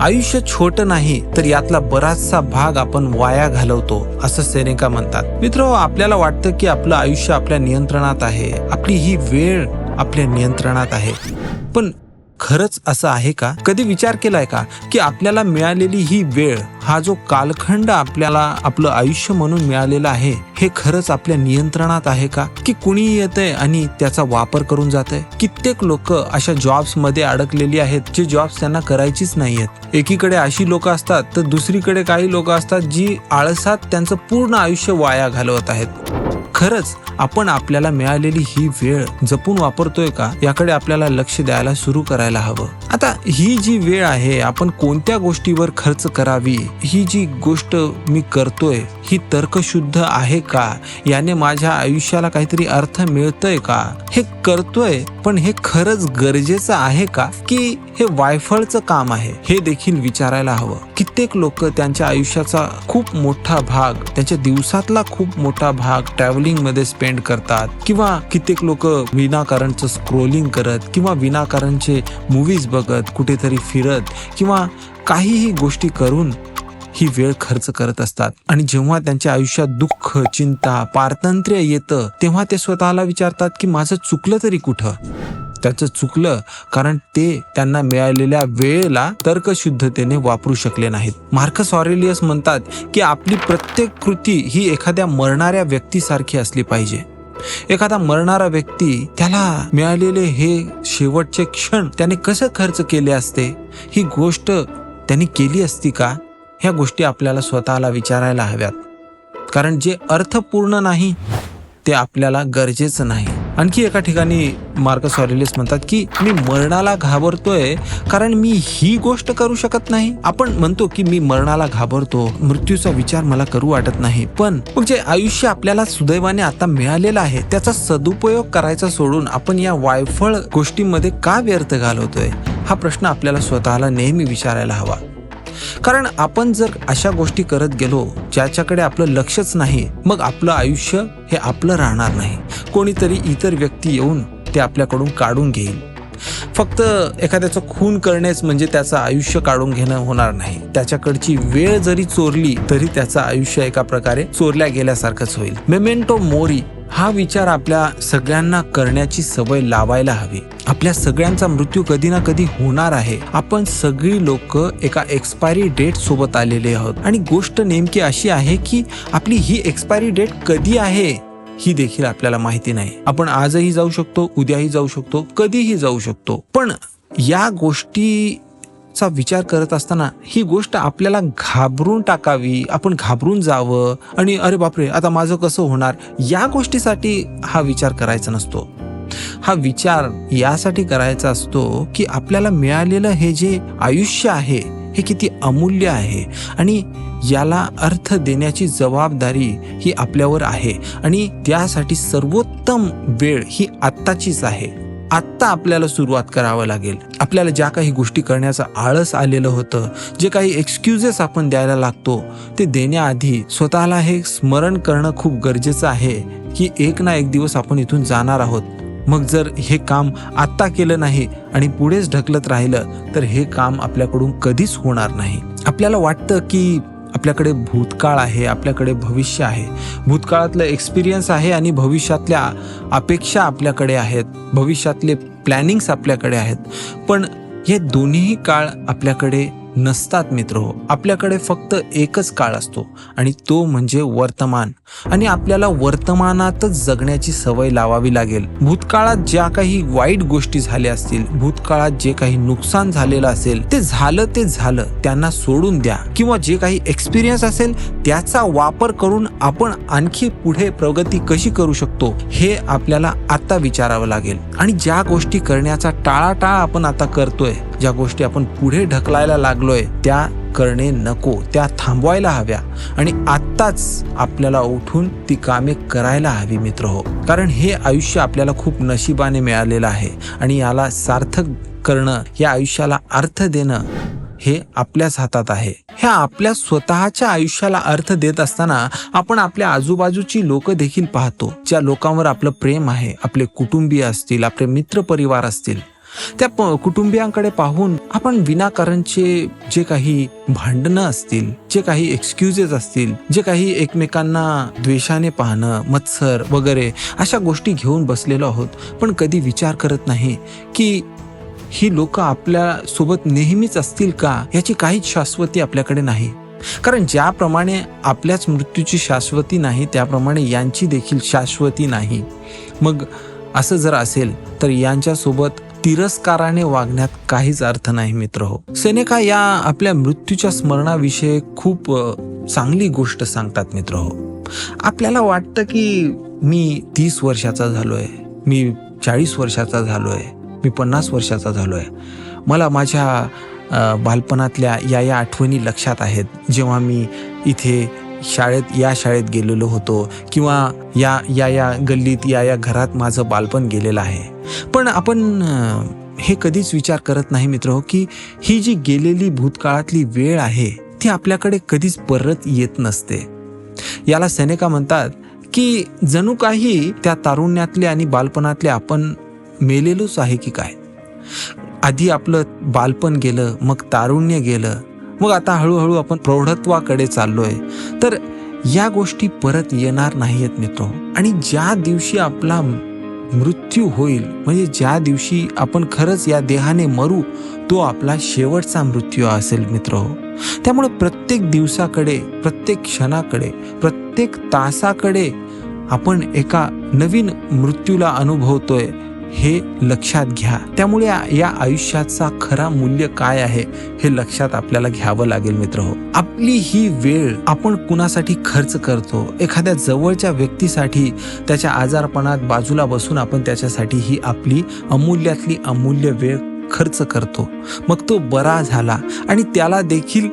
आयुष्य छोट नाही तर यातला बराचसा भाग आपण वाया घालवतो असं सेनेका म्हणतात. मित्र आपल्याला वाटतं की आपलं आयुष्य आपल्या नियंत्रणात आहे. आपली ही वेळ आपल्या नियंत्रणात आहे. पण खरंच असं आहे का? कधी विचार केलाय का की आपल्याला मिळालेली ही वेळ हा जो कालखंड आपल्याला आपलं आयुष्य म्हणून मिळालेलं आहे हे खरंच आपल्या नियंत्रणात आहे का? की कुणी येतंय आणि त्याचा वापर करून जात आहे कित्येक लोक अशा जॉब्समध्ये अडकलेली आहेत जे जॉब्स त्यांना करायचीच नाहीयेत. एकीकडे अशी लोक असतात तर दुसरीकडे काही लोक असतात जी आळसात त्यांचं पूर्ण आयुष्य वाया घालवत आहेत. खरंच आपण आपल्याला मिळालेली ही वेळ जपून वापरतोय का याकडे आपल्याला लक्ष द्यायला सुरू करायला हवं. आता ही जी वेळ आहे आपण कोणत्या गोष्टीवर खर्च करावी ही जी गोष्ट मी करतोय ही तर्कशुद्ध आहे का? याने माझ्या आयुष्याला काहीतरी अर्थ मिळतोय का? हे करतोय पण हे खरंच गरजेचं आहे का? की हे वायफळचं काम आहे? हे देखील विचारायला हवं. कित्येक लोक त्यांच्या आयुष्याचा खूप मोठा भाग त्यांच्या दिवसातला खूप मोठा भाग ट्रॅव्हलिंगमध्ये स्पेंड करतात. किंवा कित्येक लोक विनाकारणचं स्क्रोलिंग करत किंवा विनाकारणचे मूवीज बघत कुठेतरी फिरत किंवा काहीही गोष्टी करून ही वेळ खर्च करत असतात. आणि जेव्हा त्यांच्या आयुष्यात दुःख चिंता पारतंत्र्य येतं तेव्हा ते स्वतःला विचारतात की माझं चुकलं तरी कुठं? त्याचं चुकलं कारण ते त्यांना मिळालेल्या वेळेला तर्कशुद्धतेने वापरू शकले नाहीत. मार्कस ऑरेलियस म्हणतात की आपली प्रत्येक कृती ही एखाद्या मरणाऱ्या व्यक्तीसारखी असली पाहिजे. एखादा मरणारा व्यक्ती त्याला मिळालेले हे शेवटचे क्षण त्याने कसं खर्च केले असते? ही गोष्ट त्यांनी केली असती का? ह्या गोष्टी आपल्याला स्वतःला विचारायला हव्यात. कारण जे अर्थपूर्ण नाही ते आपल्याला गरजेचं नाही. आणखी एका ठिकाणी मार्कस ऑरेलियस म्हणतात की मी मरणाला घाबरतोय कारण मी ही गोष्ट करू शकत नाही. आपण म्हणतो की मी मरणाला घाबरतो मृत्यूचा विचार मला करू वाटत नाही. पण मग जे आयुष्य आपल्याला सुदैवाने आता मिळालेलं आहे त्याचा सदुपयोग करायचा सोडून आपण या वायफळ गोष्टींमध्ये का व्यर्थ घालवतोय? हा प्रश्न आपल्याला स्वतःला नेहमी विचारायला हवा. कारण आपण जर अशा गोष्टी करत गेलो ज्याच्याकडे आपलं लक्षच नाही मग आपलं आयुष्य हे आपलं राहणार नाही. कोणीतरी इतर व्यक्ती येऊन ते आपल्याकडून काढून घेईल. फक्त एखाद्याचं खून करणेच म्हणजे त्याचं आयुष्य काढून घेणं होणार नाही. त्याच्याकडची वेळ जरी चोरली तरी त्याचं आयुष्य एका प्रकारे चोरल्या गेल्यासारखंच होईल. मेमेंटो मोरी हा विचार आपल्या सगळ्यांना करण्याची सवय लावायला हवी. आपल्या सगळ्यांचा मृत्यू कधी ना कधी होणार आहे. आपण सगळी लोक एका एक्सपायरी डेट सोबत आलेले आहोत. आणि गोष्ट नेमकी अशी आहे की आपली ही एक्सपायरी डेट कधी आहे ही देखील आपल्याला माहिती नाही. आपण आजही जाऊ शकतो उद्याही जाऊ शकतो कधीही जाऊ शकतो. पण या गोष्टी चा विचार करत असताना ही गोष्ट आपल्याला घाबरून टाकावी आपण घाबरून जावं आणि अरे बापरे आता माझं कसं होणार? या गोष्टीसाठी हा विचार करायचा नसतो. हा विचार यासाठी करायचा असतो की आपल्याला मिळालेलं हे जे आयुष्य आहे हे किती अमूल्य आहे आणि याला अर्थ देण्याची जबाबदारी ही आपल्यावर आहे आणि त्यासाठी सर्वोत्तम वेळ ही आत्ताचीच आहे. आत्ता आपल्याला सुरुवात करावं लागेल. आपल्याला ज्या काही गोष्टी करण्याचं आळस आलेलं होतं जे काही एक्सक्युजेस आपण द्यायला लागतो ते देण्याआधी स्वतःला हे स्मरण करणं खूप गरजेचं आहे की एक ना एक दिवस आपण इथून जाणार आहोत. मग जर हे काम आत्ता केलं नाही आणि पुढेच ढकलत राहिलं तर हे काम आपल्याकडून कधीच होणार नाही. आपल्याला वाटतं की आपल्याकडे भूतकाळ आहे आपल्याकडे भविष्य आहे. भूतकाळातलं एक्सपिरियन्स आहे आणि भविष्यातल्या अपेक्षा आपल्याकडे आहेत. भविष्यातले प्लॅनिंग्स आपल्याकडे आहेत. पण हे दोन्हीही काळ आपल्याकडे नसतात मित्र. हो आपल्याकडे फक्त एकच काळ असतो आणि तो म्हणजे वर्तमान. आणि आपल्याला वर्तमानातच जगण्याची सवय लावावी लागेल. भूतकाळात ज्या काही वाईट गोष्टी झाल्या असतील भूतकाळात जे काही नुकसान झालेलं असेल ते झालं ते झालं त्यांना सोडून द्या. किंवा जे काही एक्सपिरियन्स असेल त्याचा वापर करून आपण आणखी पुढे प्रगती कशी करू शकतो हे आपल्याला आता विचारावं लागेल. आणि ज्या गोष्टी करण्याचा टाळाटाळ आपण आता करतोय ज्या गोष्टी आपण पुढे ढकलायला लागलोय त्या करणे नको त्या थांबवायला हव्या. आणि आत्ताच आपल्याला उठून ती कामे करायला हवी मित्र हो. कारण हे आयुष्य आपल्याला खूप नशिबाने मिळालेलं आहे. आणि याला सार्थक करणं या आयुष्याला अर्थ देणं हे आपल्याच हातात आहे. ह्या आपल्या स्वतःच्या आयुष्याला अर्थ देत असताना आपण आपल्या आजूबाजूची लोक देखील पाहतो. ज्या लोकांवर आपलं प्रेम आहे आपले कुटुंबीय असतील आपले मित्र परिवार असतील. त्या प- कुटुंबियांकडे पाहून आपण विनाकारणचे जे काही भांडणं असतील जे काही एक्सक्युजेस असतील जे काही एकमेकांना द्वेषाने पाहणं मत्सर वगैरे अशा गोष्टी घेऊन बसलेलो आहोत. पण कधी विचार करत नाही की ही लोक आपल्यासोबत नेहमीच असतील का याची काहीच शाश्वती आपल्याकडे नाही. कारण ज्याप्रमाणे आपल्याच मृत्यूची शाश्वती नाही त्याप्रमाणे यांची देखील शाश्वती नाही. मग असं जर असेल तर यांच्यासोबत तिरस्काराने वागण्यात काहीच अर्थ नाही मित्र हो. सेनेका या आपल्या मृत्यूच्या स्मरणाविषयी खूप चांगली गोष्ट सांगतात मित्र हो. आपल्याला वाटतं की मी तीस वर्षाचा झालोय मी चाळीस वर्षाचा झालोय मी पन्नास वर्षाचा झालोय. मला माझ्या बालपणातल्या या या आठवणी लक्षात आहेत. जेव्हा मी इथे शाळेत या शाळेत गेलेलो होतो किंवा या या या गल्लीत या या घरात माझं बालपण गेलेलं आहे. पण आपण हे कधीच विचार करत नाही मित्र हो की ही जी गेलेली भूतकाळातली वेळ आहे ती आपल्याकडे कधीच परत येत नसते. याला सेनेका म्हणतात की जणू काही त्या तारुण्यातले आणि बालपणातले आपण मेलेलोच आहे की काय? आधी आपलं बालपण गेलं मग तारुण्य गेलं मग आता हळूहळू आपण प्रौढत्वाकडे चाललोय. तर या गोष्टी परत येणार नाहीयेत मित्र हो. आणि ज्या दिवशी आपला मृत्यू होईल. म्हणजे ज्या दिवशी आपण खरंच या देहाने मरू तो आपला शेवटचा मृत्यू असेल मित्र. त्यामुळे प्रत्येक दिवसाकडे प्रत्येक क्षणाकडे प्रत्येक तासाकडे आपण एका नवीन मृत्यूला अनुभवतोय. हे लक्षात घ्या. त्यामुळे या आयुष्याचा खरा मूल्य काय आहे हे लक्षात आपल्याला घ्यावं लागेल मित्र हो. आपली ही वेळ आपण कुणासाठी खर्च करतो? एखाद्या जवळच्या व्यक्तीसाठी त्याच्या आजारपणात बाजूला बसून आपण त्याच्यासाठी ही आपली अमूल्यातली अमूल्य वेळ खर्च करतो. मग तो बरा झाला आणि त्याला देखील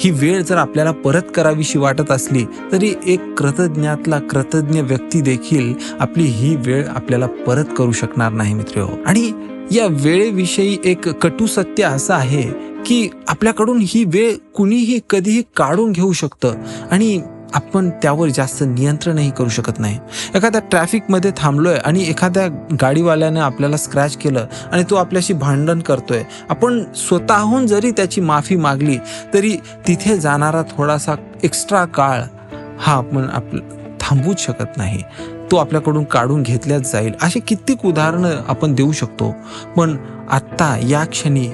ही वेळ जर आपल्याला परत करावीशी वाटत असली तरी एक कृतज्ञातला कृतज्ञ व्यक्ती देखील आपली ही वेळ आपल्याला परत करू शकणार नाही मित्र. आणि या वेळेविषयी एक कटू सत्य असं आहे की आपल्याकडून ही वेळ कुणीही कधीही काढून घेऊ शकतं. आणि आपण त्यावर जास्त नियंत्रणही करू शकत नाही. एखाद्या ट्रॅफिकमध्ये थांबलोय आणि एखाद्या गाडीवाल्याने आपल्याला स्क्रॅच केलं आणि तो आपल्याशी भांडण करतोय. आपण स्वतःहून जरी त्याची माफी मागली तरी तिथे जाणारा थोडासा एक्स्ट्रा काळ हा आपण आप थांबूच शकत नाही. तो आपल्याकडून काढून घेतल्याच जाईल. अशी कित्येक उदाहरणं आपण देऊ शकतो. पण आत्ता या क्षणी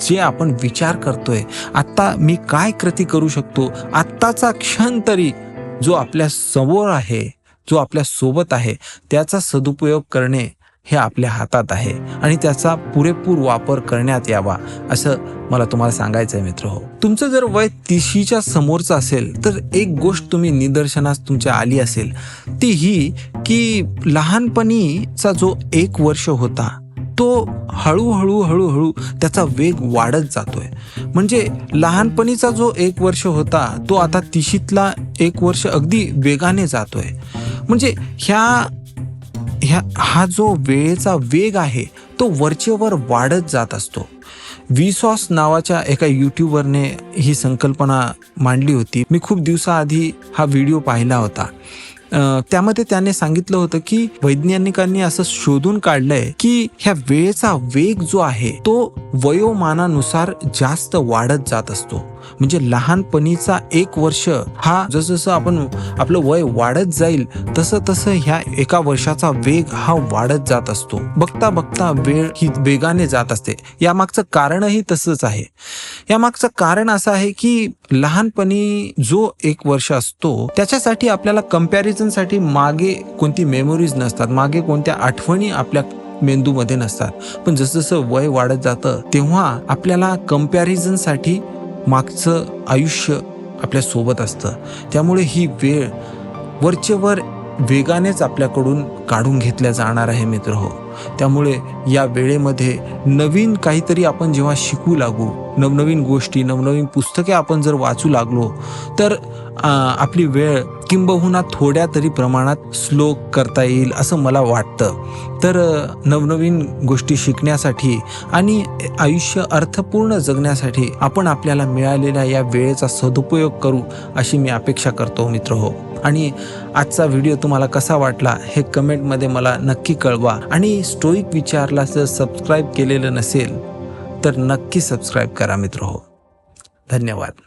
जे आपण विचार करतोय आत्ता मी काय कृती करू शकतो? आत्ताचा क्षण तरी जो आपल्यासमोर आहे जो आपल्यासोबत आहे त्याचा सदुपयोग करणे हे आपल्या हातात आहे आणि त्याचा पुरेपूर वापर करण्यात यावा असं मला तुम्हाला सांगायचं आहे मित्र हो. तुमचं जर वय तिशीच्या समोरचं असेल तर एक गोष्ट तुम्ही निदर्शनास तुमच्या आली असेल ती ही की लहानपणीचा जो एक वर्ष होता तो हळूहळू हळूहळू त्याचा वेग वाढत जातोय. म्हणजे लहानपणीचा जो एक वर्ष होता तो आता तिशीतला एक वर्ष अगदी वेगाने जातोय. म्हणजे ह्या ह्या हा जो वेळेचा वेग आहे तो वरचेवर वाढत जात असतो. विसॉस नावाच्या एका युट्यूबरने ही संकल्पना मांडली होती. मी खूप दिवसाआधी हा व्हिडिओ पाहिला होता. त्यामध्ये त्याने सांगितलं होतं की वैज्ञानिकांनी असं शोधून काढलंय की ह्या वेळेचा वेग जो आहे तो वयोमानानुसार जास्त वाढत जात असतो. म्हणजे लहानपणीचा एक वर्ष हा जसजसं आपण आपलं वय वाढत जाईल तसं तसं ह्या एका वर्षाचा वेग हा वाढत जात असतो. बघता बघता वेळ ही वेगाने जात असते. यामागचं कारणही तसंच आहे. यामागचं कारण असं आहे की लहानपणी जो एक वर्ष असतो त्याच्यासाठी आपल्याला कम्पॅरिझनसाठी मागे कोणती मेमोरीज नसतात मागे कोणत्या आठवणी आपल्या मेंदूमध्ये नसतात. पण जसं जसं वय वाढत जातं तेव्हा आपल्याला कम्पॅरिझनसाठी मागचं आयुष्य आपल्यासोबत असतं. त्यामुळे ही वेळ वरचेवर वेगानेच आपल्याकडून काढून घेतल्या जाणार आहे मित्र हो. त्यामुळे या वेळेमध्ये नवीन काहीतरी आपण जेव्हा शिकू लागू नवनवीन गोष्टी नवनवीन पुस्तके आपण जर वाचू लागलो तर आपली वेळ किंबहुना थोड्या तरी प्रमाणात स्लो करता येईल असं मला वाटतं. तर नवनवीन गोष्टी शिकण्यासाठी आणि आयुष्य अर्थपूर्ण जगण्यासाठी आपण आपल्याला मिळालेल्या या वेळेचा सदुपयोग करू अशी मी अपेक्षा करतो मित्र हो. आणि आजचा व्हिडिओ तुम्हाला कसा वाटला हे कमेंटमध्ये मला नक्की कळवा. आणि स्टोईक विचारला जर सबस्क्राईब केलेलं नसेल तर नक्की सबस्क्राईब करा मित्र. हो धन्यवाद.